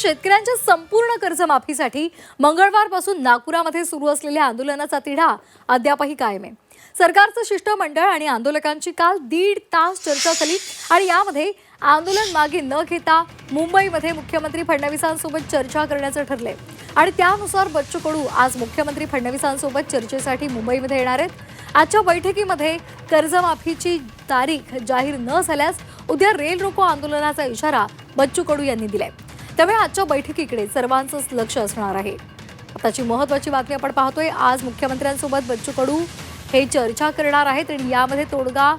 शेतकऱ्यांच्या संपूर्ण कर्जमाफीसाठी मंगळवारपासून नागपुरामध्ये सुरू असलेल्या आंदोलनाचा तिढा अद्यापही कायम आहे. सरकारचं शिष्टमंडळ आणि आंदोलकांची काल दीड तास चर्चा झाली आणि यामध्ये आंदोलन मागे न घेता मुंबईमध्ये मुख्यमंत्री फडणवीसांसोबत चर्चा करण्याचं ठरलंय. आणि त्यानुसार बच्चू कडू आज मुख्यमंत्री फडणवीसांसोबत चर्चेसाठी मुंबईमध्ये येणार आहेत. आजच्या बैठकीमध्ये कर्जमाफीची तारीख जाहीर न झाल्यास उद्या रेल रोको आंदोलनाचा इशारा बच्चू कडू यांनी दिलाय. त्यामुळे आजच्या बैठकीकडे सर्वांचंच लक्ष असणार आहे. आताची महत्वाची बातमी आपण पाहतोय. आज मुख्यमंत्र्यांसोबत बच्चू कडू हे चर्चा करणार आहेत आणि यामध्ये तोडगा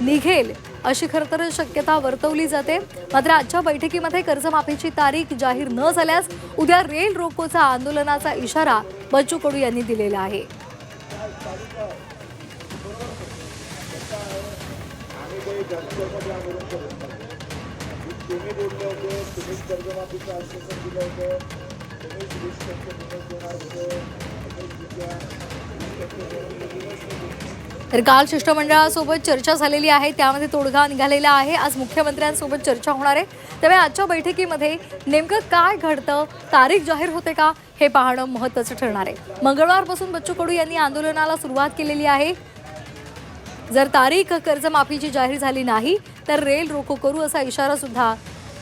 निघेल अशी खरं तर शक्यता वर्तवली जाते. मात्र आजच्या बैठकीमध्ये कर्जमाफीची तारीख जाहीर न झाल्यास उद्या रेल रोकोचा आंदोलनाचा इशारा बच्चू कडू यांनी दिलेला आहे. तुम्ही बोलले होते तुम्हीच कर्जमाफीचं आश्वासन दिलं होतं तुम्हीच वीस टक्के बोनस देणार होते तर काल शिष्टमंडळासोबत चर्चा झालेली आहे त्यामध्ये तोडगा निघालेला आहे आज मुख्यमंत्र्यांसोबत चर्चा होणार आहे. त्यामुळे आजच्या बैठकीमध्ये नेमकं काय घडतं तारीख जाहीर होते का हे पाहणं महत्त्वाचं ठरणार आहे. मंगळवारपासून बच्चू कडू यांनी आंदोलनाला सुरुवात केलेली आहे. जर तारीख कर्जमाफीची जाहीर झाली नाही तर रेल रोको करू असा इशारा सुद्धा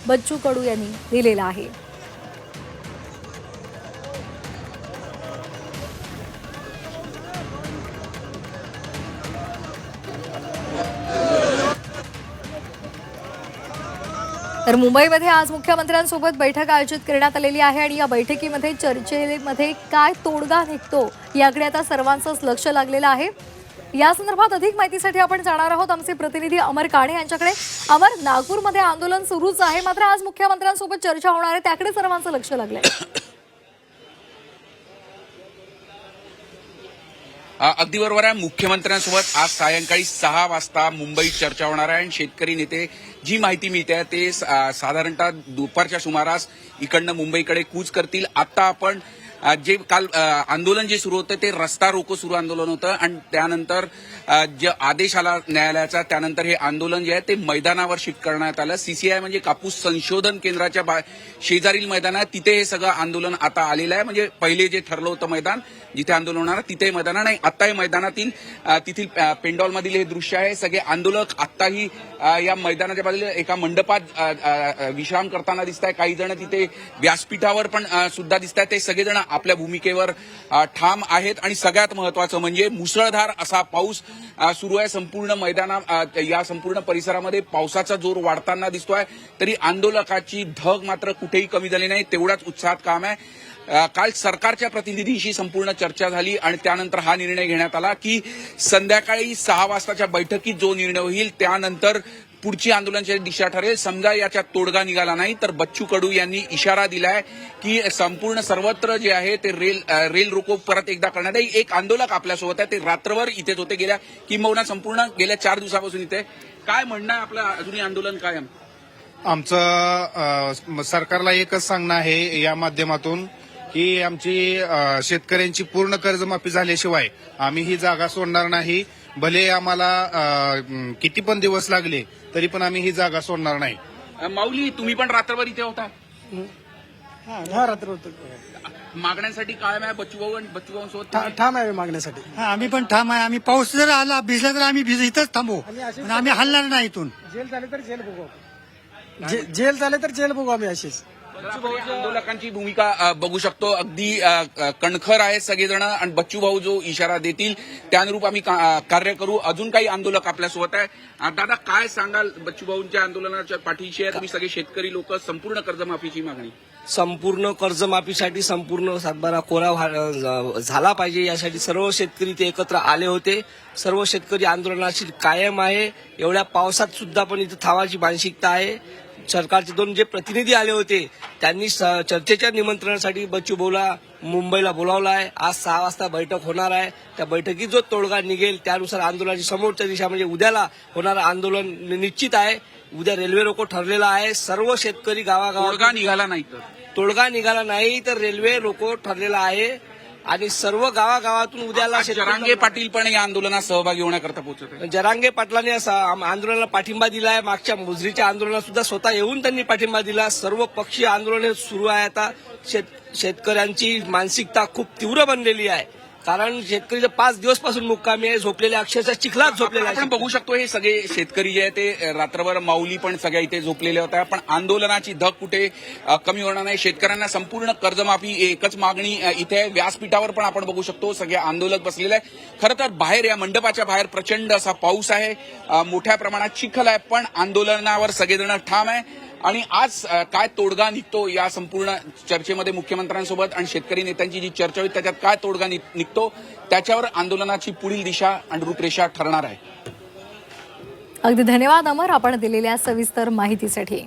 बच्चू कडू यांनी दिलेला आहे. तर मुंबईमध्ये आज मुख्यमंत्र्यांसोबत बैठक आयोजित करण्यात आलेली आहे आणि या बैठकीमध्ये चर्चेमध्ये काय तोडगा निघतो याकडे आता सर्वांचंच लक्ष लागलेलं आहे. या संदर्भात अधिक माहितीसाठी आपण जाणार आहोत. आमचे प्रतिनिधी अमर काणे यांच्याकडे. अमर नागपूरमध्ये आंदोलन सुरूच आहे. मात्र आज मुख्यमंत्र्यांसोबत चर्चा होणार आहे. त्याकडे सर्वांचं लक्ष लागलंय. अगदी बरोबर आहे. मुख्यमंत्र्यांसोबत आज सायंकाळी सहा वाजता मुंबईत चर्चा होणार आहे. आणि शेतकरी नेते जी माहिती मिळते आहे ते साधारणतः दुपारच्या सुमारास इकडनं मुंबईकडे कूच करतील. आता आपण जे काल आंदोलन जे सुरू होतं ते रस्ता रोको सुरू आंदोलन होतं आणि त्यानंतर जे आदेश आला न्यायालयाचा त्यानंतर हे आंदोलन जे आहे ते मैदानावर शिफ्ट करण्यात आलं. सीसीआय म्हणजे कापूस संशोधन केंद्राच्या बा- शेजारील मैदान आहे. तिथे हे सगळं आंदोलन आता आलेलं आहे. म्हणजे पहिले जे ठरलं होतं मैदान जिथे आंदोलन होणार तिथे मैदान आहे. नाही आत्ताही हे मैदानातील तिथील पेंडॉलमधील हे दृश्य आहे. सगळे आंदोलक आत्ताही या मैदानाच्या बाजूला एका मंडपात विश्राम करताना दिसत आहे काही जण तिथे व्यासपीठावर पण सुद्धा दिसत आहेत ते सगळेजण आपल्या भूमिकेवर ठाम आहेत. आणि सगळ्यात महत्वाचं म्हणजे मुसळधार असा पाऊस सुरू आहे. संपूर्ण मैदाना या संपूर्ण परिसरामध्ये पावसाचा जोर वाढताना दिसतोय. तरी आंदोलकाची धग मात्र कुठेही कमी झाली नाही. तेवढाच उत्साहात काम आहे. काल सरकारच्या प्रतिनिधींशी संपूर्ण चर्चा झाली आणि त्यानंतर हा निर्णय घेण्यात आला की संध्याकाळी सहा वाजताच्या बैठकीत जो निर्णय होईल त्यानंतर पुढची आंदोलनाची दिशा ठरेल. समजा याच्यात तोडगा निघाला नाही तर बच्चू कडू यांनी इशारा दिलाय की संपूर्ण सर्वत्र जे आहे ते रेल रेल रोको परत एकदा करण्यात येईल. एक आंदोलक आपल्यासोबत आहे. ते रात्रभर इथेच होते गेल्या किंबहुना संपूर्ण गेल्या चार दिवसापासून इथे. काय म्हणणं आहे आपलं अजूनही आंदोलन कायम? आमचं सरकारला एकच सांगणं आहे या माध्यमातून की आमची शेतकऱ्यांची पूर्ण कर्जमाफी झाल्याशिवाय आम्ही ही जागा सोडणार नाही. भले आम्हाला किती पण दिवस लागले तरी पण आम्ही ही जागा सोडणार नाही. माऊली तुम्ही पण रात्रभर इथे होता? हा रात्र होतो. मागण्यांसाठी कायम आहे बच्चूभाऊ आणि बच्चूभाऊंसोबत ठा- ठाम आहे मागण्यासाठी. हा, आम्ही पण ठाम आहे. आम्ही पाऊस जर आला भिजला तर आम्ही भिज इथंच थांबू. पण आम्ही हलणार नाही इथून. जेल झाले तर जेल बघू जे- जेल झाले तर जेल बघू आम्ही अशीच. आंदोलकांची भूमिका बघू शकतो. अगदी कणखर आहे सगळेजण आणि बच्चू भाऊ जो इशारा देतील त्यानुरूप आम्ही कार्य करू. अजून काही आंदोलक आपल्यासोबत आहे दादा काय सांगाल बच्चू भाऊंच्या आंदोलनाच्या पाठीशी आहे? तुम्ही सगळे शेतकरी लोक संपूर्ण कर्जमाफीची मागणी. संपूर्ण कर्जमाफीसाठी संपूर्ण सातबारा कोरा व्हा- झाला पाहिजे यासाठी सर्व शेतकरी ते एकत्र आले होते. सर्व शेतकरी आंदोलनाशी कायम आहे. एवढ्या पावसात सुद्धा पण इथं थावाची मानसिकता आहे. सरकारचे दोन जे प्रतिनिधी आले होते त्यांनी चर्चेच्या निमंत्रणासाठी बच्चू भाऊला मुंबईला बोलावलं आहे आज सहा वाजता बैठक होणार आहे. त्या बैठकीत जो तोडगा निघेल त्यानुसार आंदोलनाची समोरच्या दिशा म्हणजे उद्याला होणारं आंदोलन निश्चित आहे. उद्या रेल्वे रोको ठरलेला आहे. सर्व शेतकरी गावागावात तोडगा निघाला नाही तोडगा निघाला नाही तर रेल्वे रोको ठरलेला आहे. आणि सर्व गावागावातून उद्याला जरांगे पाटील पण या आंदोलनात सहभागी होण्याकरता पोहोचत जरांगे पाटलांनी असा आंदोलनाला पाठिंबा दिलाय. मागच्या मुजरीच्या आंदोलनात सुद्धा स्वतः येऊन त्यांनी पाठिंबा दिला. सर्व पक्षीय आंदोलन हे सुरू आहे. आता शेत शेतकऱ्यांची मानसिकता खूप तीव्र बनलेली आहे. कारण शेतकरी जर पाच दिवसपासून मुक्कामी आहे झोपलेले अक्षरशः चिखलात झोपलेले आपण बघू शकतो हे सगळे शेतकरी जे आहे ते रात्रभर माऊली पण सगळ्या इथे झोपलेले होत्या. पण आंदोलनाची धग कुठे कमी होणार नाही. शेतकऱ्यांना संपूर्ण कर्जमाफी एकच मागणी इथे. व्यासपीठावर पण आपण बघू शकतो. सगळे आंदोलक बसलेले आहे खरं तर बाहेर या मंडपाच्या बाहेर प्रचंड असा पाऊस आहे. मोठ्या प्रमाणात चिखल आहे पण आंदोलनावर सगळेजण ठाम आहे. आणि आज काय तोडगा निघतो या संपूर्ण चर्चेमध्ये मुख्यमंत्र्यांसोबत आणि शेतकरी नेत्यांची जी चर्चा होईल त्याच्यात काय तोडगा निघतो त्याच्यावर आंदोलनाची पुढील दिशा आणि रूपरेषा ठरणार आहे. अगदी धन्यवाद अमर. आपण दिलेल्या सविस्तर माहितीसाठी.